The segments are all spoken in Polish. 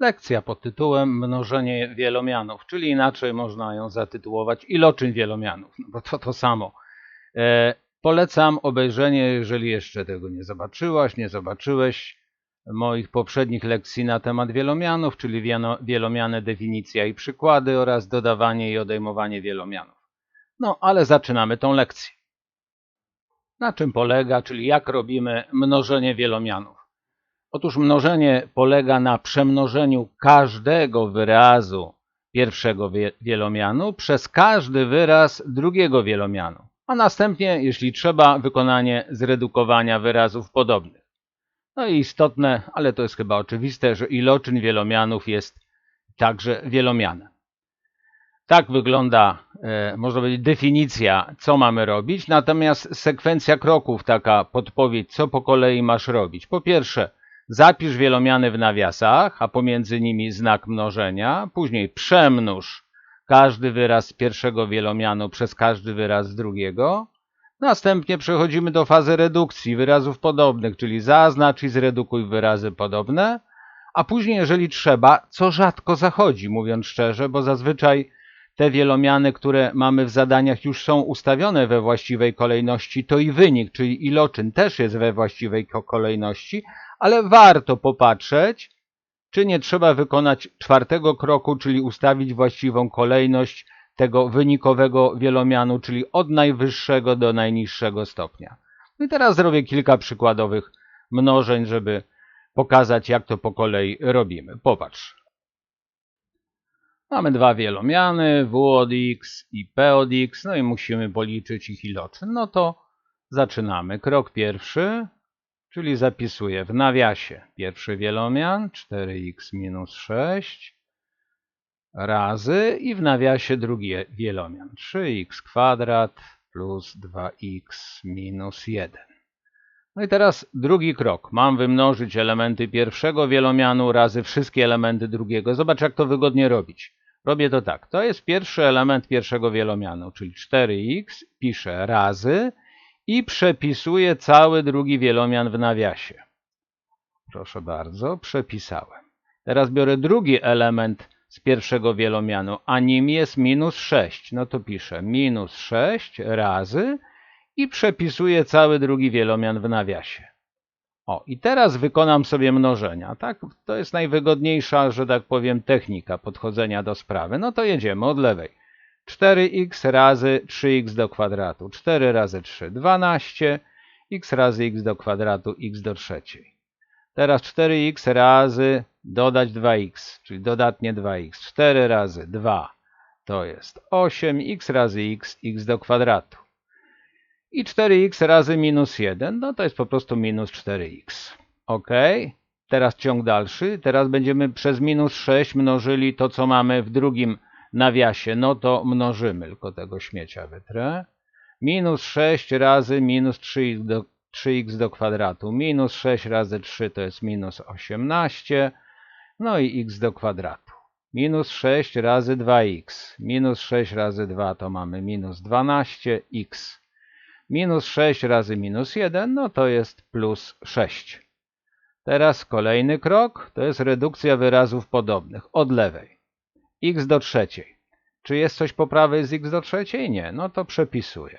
Lekcja pod tytułem Mnożenie wielomianów, czyli inaczej można ją zatytułować Iloczyn wielomianów, no bo to to samo. E, polecam obejrzenie, jeżeli jeszcze tego nie zobaczyłaś, nie zobaczyłeś moich poprzednich lekcji na temat wielomianów, czyli wiano- wielomiany, definicja i przykłady oraz dodawanie i odejmowanie wielomianów. No, ale zaczynamy tą lekcję. Na czym polega, czyli jak robimy mnożenie wielomianów? Otóż mnożenie polega na przemnożeniu każdego wyrazu pierwszego wie- wielomianu przez każdy wyraz drugiego wielomianu, a następnie, jeśli trzeba, wykonanie zredukowania wyrazów podobnych. No i istotne, ale to jest chyba oczywiste, że iloczyn wielomianów jest także wielomianem. Tak wygląda, e, można powiedzieć, definicja, co mamy robić, natomiast sekwencja kroków, taka podpowiedź, co po kolei masz robić. Po pierwsze, zapisz wielomiany w nawiasach, a pomiędzy nimi znak mnożenia. Później przemnóż każdy wyraz pierwszego wielomianu przez każdy wyraz drugiego. Następnie przechodzimy do fazy redukcji wyrazów podobnych, czyli zaznacz i zredukuj wyrazy podobne, a później, jeżeli trzeba, co rzadko zachodzi, mówiąc szczerze, bo zazwyczaj te wielomiany, które mamy w zadaniach już są ustawione we właściwej kolejności, to i wynik, czyli iloczyn też jest we właściwej ko- kolejności, ale warto popatrzeć, czy nie trzeba wykonać czwartego kroku, czyli ustawić właściwą kolejność tego wynikowego wielomianu, czyli od najwyższego do najniższego stopnia. No i teraz zrobię kilka przykładowych mnożeń, żeby pokazać, jak to po kolei robimy. Popatrz. Mamy dwa wielomiany, w od x i p od x, no i musimy policzyć ich iloczyn. No to zaczynamy. Krok pierwszy, czyli zapisuję w nawiasie pierwszy wielomian 4x minus 6 razy i w nawiasie drugi wielomian 3x kwadrat plus 2x minus 1. No i teraz drugi krok. Mam wymnożyć elementy pierwszego wielomianu razy wszystkie elementy drugiego. Zobacz, jak to wygodnie robić. Robię to tak. To jest pierwszy element pierwszego wielomianu, czyli 4x. Piszę razy i przepisuję cały drugi wielomian w nawiasie. Proszę bardzo, przepisałem. Teraz biorę drugi element z pierwszego wielomianu, a nim jest minus 6. No to piszę minus 6 razy i przepisuję cały drugi wielomian w nawiasie. O, i teraz wykonam sobie mnożenia, tak? To jest najwygodniejsza, że tak powiem, technika podchodzenia do sprawy. No to jedziemy od lewej. 4x razy 3x do kwadratu. 4 razy 3, 12. x razy x do kwadratu, x do trzeciej. Teraz 4x razy dodać 2x, czyli dodatnie 2x. 4 razy 2 to jest 8, x razy x, x do kwadratu. I 4x razy minus 1, no to jest po prostu minus 4x. Ok, teraz ciąg dalszy. Teraz będziemy przez minus 6 mnożyli to, co mamy w drugim nawiasie. No to mnożymy, tylko tego śmiecia wytrę. Minus 6 razy minus 3x do, 3x do kwadratu. Minus 6 razy 3 to jest minus 18. No i x do kwadratu. Minus 6 razy 2x. Minus 6 razy 2 to mamy minus 12x. Minus 6 razy minus 1, no to jest plus 6. Teraz kolejny krok, to jest redukcja wyrazów podobnych od lewej. X do trzeciej. Czy jest coś po prawej z x do trzeciej? Nie, no to przepisuję.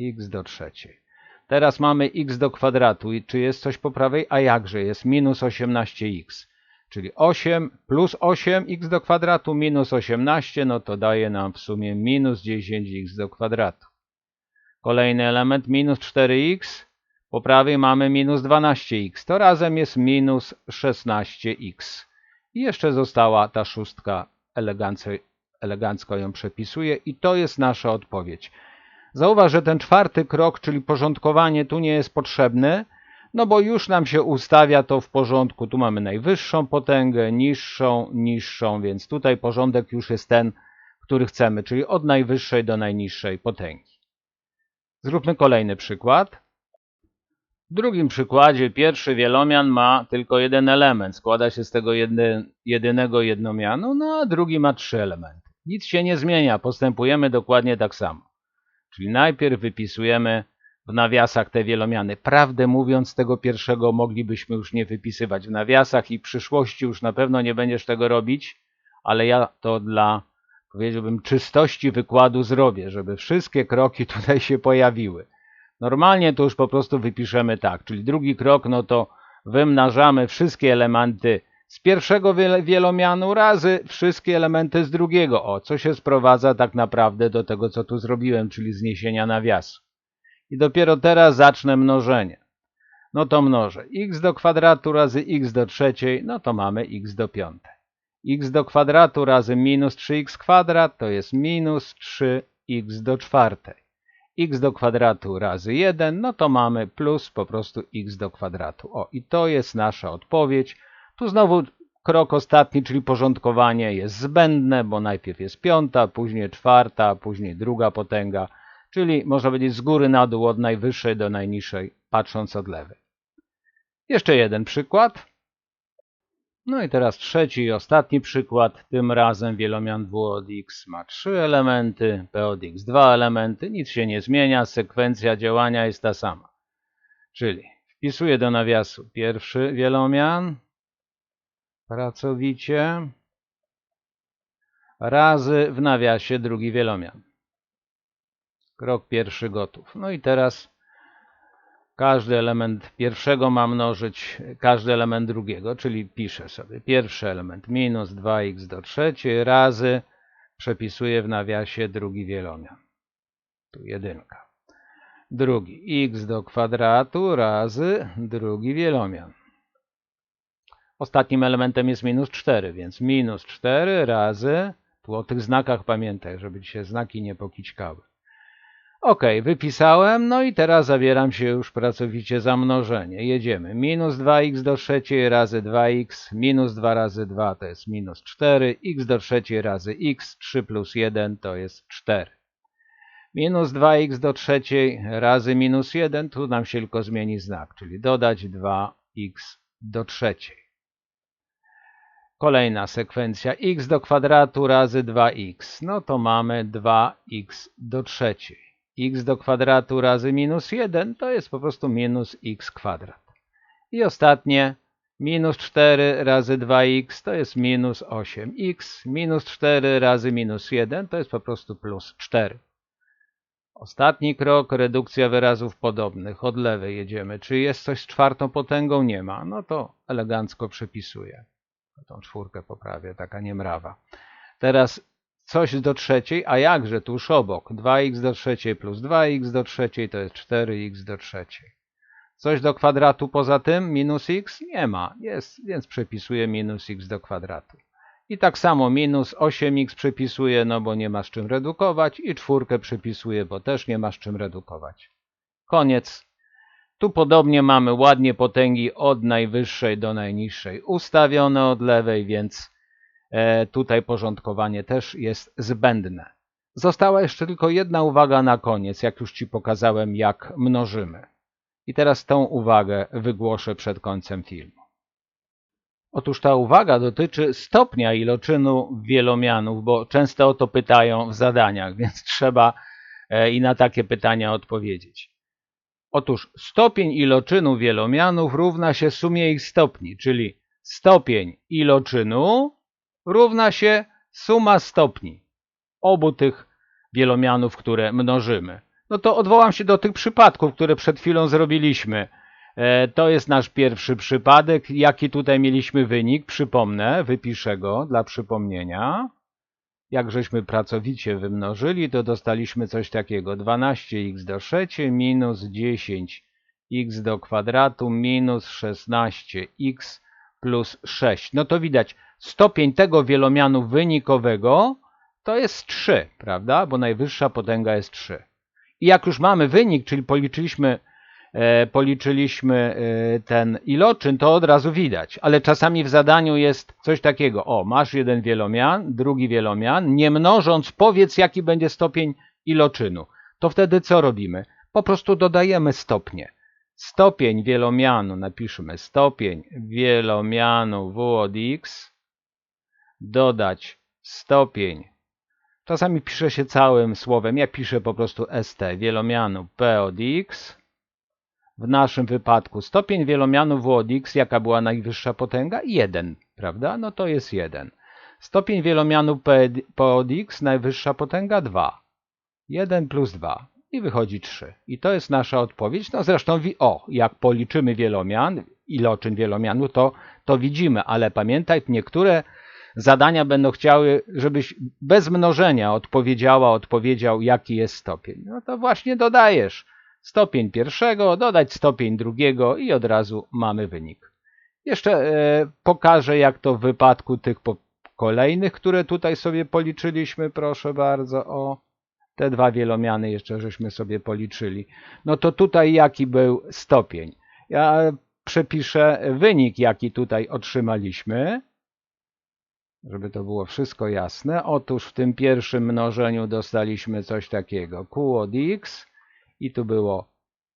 x do trzeciej. Teraz mamy x do kwadratu i czy jest coś po prawej? A jakże jest minus 18x. Czyli 8 plus 8x do kwadratu minus 18, no to daje nam w sumie minus 10x do kwadratu. Kolejny element minus 4x, po prawej mamy minus 12x, to razem jest minus 16x. I jeszcze została ta szóstka, elegancko, elegancko ją przepisuję i to jest nasza odpowiedź. Zauważ, że ten czwarty krok, czyli porządkowanie tu nie jest potrzebny, no bo już nam się ustawia to w porządku. Tu mamy najwyższą potęgę, niższą, niższą, więc tutaj porządek już jest ten, który chcemy, czyli od najwyższej do najniższej potęgi. Zróbmy kolejny przykład. W drugim przykładzie pierwszy wielomian ma tylko jeden element, składa się z tego jedy, jedynego jednomianu, no a drugi ma trzy elementy. Nic się nie zmienia, postępujemy dokładnie tak samo. Czyli najpierw wypisujemy w nawiasach te wielomiany. Prawdę mówiąc, tego pierwszego moglibyśmy już nie wypisywać w nawiasach i w przyszłości już na pewno nie będziesz tego robić, ale ja to dla, powiedziałbym, czystości wykładu zrobię, żeby wszystkie kroki tutaj się pojawiły. Normalnie to już po prostu wypiszemy tak, czyli drugi krok, no to wymnażamy wszystkie elementy z pierwszego wielomianu razy wszystkie elementy z drugiego. O, co się sprowadza tak naprawdę do tego, co tu zrobiłem, czyli zniesienia nawiasu. I dopiero teraz zacznę mnożenie. No to mnożę x do kwadratu razy x do trzeciej, no to mamy x do piątej. x do kwadratu razy minus 3x kwadrat to jest minus 3x do czwartej. X do kwadratu razy 1, no to mamy plus po prostu x do kwadratu. O, i to jest nasza odpowiedź. Tu znowu krok ostatni, czyli porządkowanie jest zbędne, bo najpierw jest piąta, później czwarta, później druga potęga, czyli można powiedzieć z góry na dół od najwyższej do najniższej, patrząc od lewej. Jeszcze jeden przykład. No i teraz trzeci i ostatni przykład. Tym razem wielomian w od x ma trzy elementy, p od x dwa elementy. Nic się nie zmienia, sekwencja działania jest ta sama. Czyli wpisuję do nawiasu pierwszy wielomian, pracowicie, razy w nawiasie drugi wielomian. Krok pierwszy gotów. No i teraz każdy element pierwszego ma mnożyć każdy element drugiego, czyli piszę sobie pierwszy element minus 2x do trzeciej razy przepisuję w nawiasie drugi wielomian. Tu jedynka. Drugi x do kwadratu razy drugi wielomian. Ostatnim elementem jest minus 4, więc minus 4 razy, tu o tych znakach pamiętaj, żeby ci się znaki nie pokićkały. Ok, wypisałem, no i teraz zabieram się już pracowicie za mnożenie. Jedziemy. Minus 2x do trzeciej razy 2x, minus 2 razy 2 to jest minus 4, x do trzeciej razy x, 3 plus 1 to jest 4. Minus 2x do trzeciej razy minus 1, tu nam się tylko zmieni znak, czyli dodać 2x do trzeciej. Kolejna sekwencja x do kwadratu razy 2x. No to mamy 2x do trzeciej. X do kwadratu razy minus 1 to jest po prostu minus x kwadrat. I ostatnie minus 4 razy 2x to jest minus 8x. Minus 4 razy minus 1 to jest po prostu plus 4. Ostatni krok, redukcja wyrazów podobnych. Od lewej jedziemy. Czy jest coś z czwartą potęgą? Nie ma. No to elegancko przepisuję. Tą czwórkę poprawię, taka niemrawa. Teraz coś do trzeciej, a jakże tuż obok. 2x do trzeciej plus 2x do trzeciej to jest 4x do trzeciej. Coś do kwadratu poza tym? Minus x? Nie ma, jest, więc przepisuję minus x do kwadratu. I tak samo minus 8x przepisuję, no bo nie ma z czym redukować i czwórkę przepisuję, bo też nie ma z czym redukować. Koniec tu podobnie mamy ładnie potęgi od najwyższej do najniższej ustawione od lewej, więc tutaj porządkowanie też jest zbędne. Została jeszcze tylko jedna uwaga na koniec, jak już Ci pokazałem, jak mnożymy. I teraz tą uwagę wygłoszę przed końcem filmu. Otóż ta uwaga dotyczy stopnia iloczynu wielomianów, bo często o to pytają w zadaniach, więc trzeba e, i na takie pytania odpowiedzieć. Otóż stopień iloczynu wielomianów równa się sumie ich stopni, czyli stopień iloczynu równa się suma stopni obu tych wielomianów, które mnożymy. No to odwołam się do tych przypadków, które przed chwilą zrobiliśmy. E, to jest nasz pierwszy przypadek. Jaki tutaj mieliśmy wynik? Przypomnę, wypiszę go dla przypomnienia jak żeśmy pracowicie wymnożyli, to dostaliśmy coś takiego 12x do trzeciej minus 10x do kwadratu minus 16x plus 6. No to widać, stopień tego wielomianu wynikowego to jest 3, prawda? Bo najwyższa potęga jest 3. I jak już mamy wynik, czyli policzyliśmy E, policzyliśmy e, ten iloczyn, to od razu widać. Ale czasami w zadaniu jest coś takiego. O, masz jeden wielomian, drugi wielomian, nie mnożąc, powiedz jaki będzie stopień iloczynu. To wtedy co robimy? Po prostu dodajemy stopnie. Stopień wielomianu, napiszmy stopień wielomianu w od x, dodać stopień Czasami pisze się całym słowem. Ja piszę po prostu st wielomianu p od x. W naszym wypadku stopień wielomianu w od x, jaka była najwyższa potęga? 1, prawda? No to jest 1. Stopień wielomianu p, p od x, najwyższa potęga 2. 1 plus 2 i wychodzi 3. I to jest nasza odpowiedź. No zresztą, o, jak policzymy wielomian, iloczyn wielomianu, to, to widzimy, ale pamiętaj, niektóre zadania będą chciały, żebyś bez mnożenia odpowiedziała, odpowiedział, jaki jest stopień. No to właśnie dodajesz stopień pierwszego, dodać stopień drugiego i od razu mamy wynik. Jeszcze e, pokażę, jak to w wypadku tych kolejnych, które tutaj sobie policzyliśmy, proszę bardzo, o te dwa wielomiany jeszcze żeśmy sobie policzyli. No to tutaj jaki był stopień? Ja przepiszę wynik, jaki tutaj otrzymaliśmy żeby to było wszystko jasne. Otóż w tym pierwszym mnożeniu dostaliśmy coś takiego. Q od x i tu było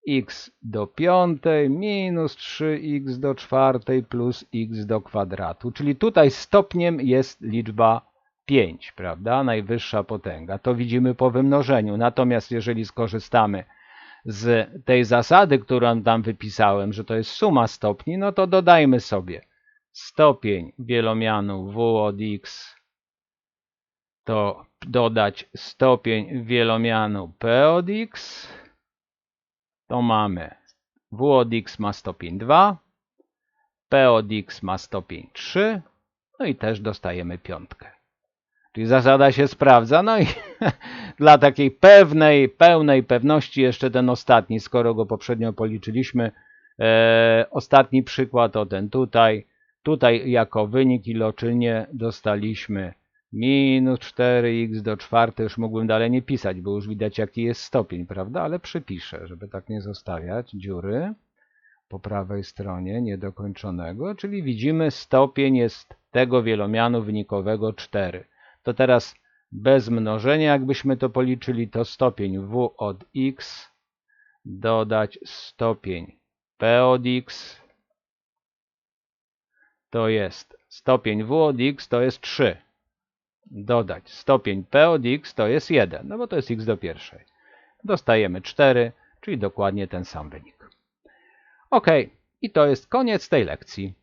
x do piątej minus 3x do czwartej plus x do kwadratu. Czyli tutaj stopniem jest liczba 5, prawda? Najwyższa potęga. To widzimy po wymnożeniu. Natomiast jeżeli skorzystamy z tej zasady, którą tam wypisałem, że to jest suma stopni, no to dodajmy sobie stopień wielomianu w od x to dodać stopień wielomianu p od x, to mamy w od x ma stopień 2, p od x ma stopień 3, no i też dostajemy piątkę. Czyli zasada się sprawdza, no i dla takiej pewnej, pełnej pewności jeszcze ten ostatni, skoro go poprzednio policzyliśmy, e, ostatni przykład o ten tutaj, Tutaj jako wynik iloczynie dostaliśmy minus 4x do czwartej. Już mógłbym dalej nie pisać, bo już widać jaki jest stopień, prawda? Ale przypiszę, żeby tak nie zostawiać dziury po prawej stronie niedokończonego, czyli widzimy stopień jest tego wielomianu wynikowego 4. To teraz bez mnożenia, jakbyśmy to policzyli, to stopień w od x dodać stopień p od x to jest stopień w od x to jest 3. Dodać stopień p od x to jest 1, no bo to jest x do pierwszej. Dostajemy 4, czyli dokładnie ten sam wynik. Ok, i to jest koniec tej lekcji.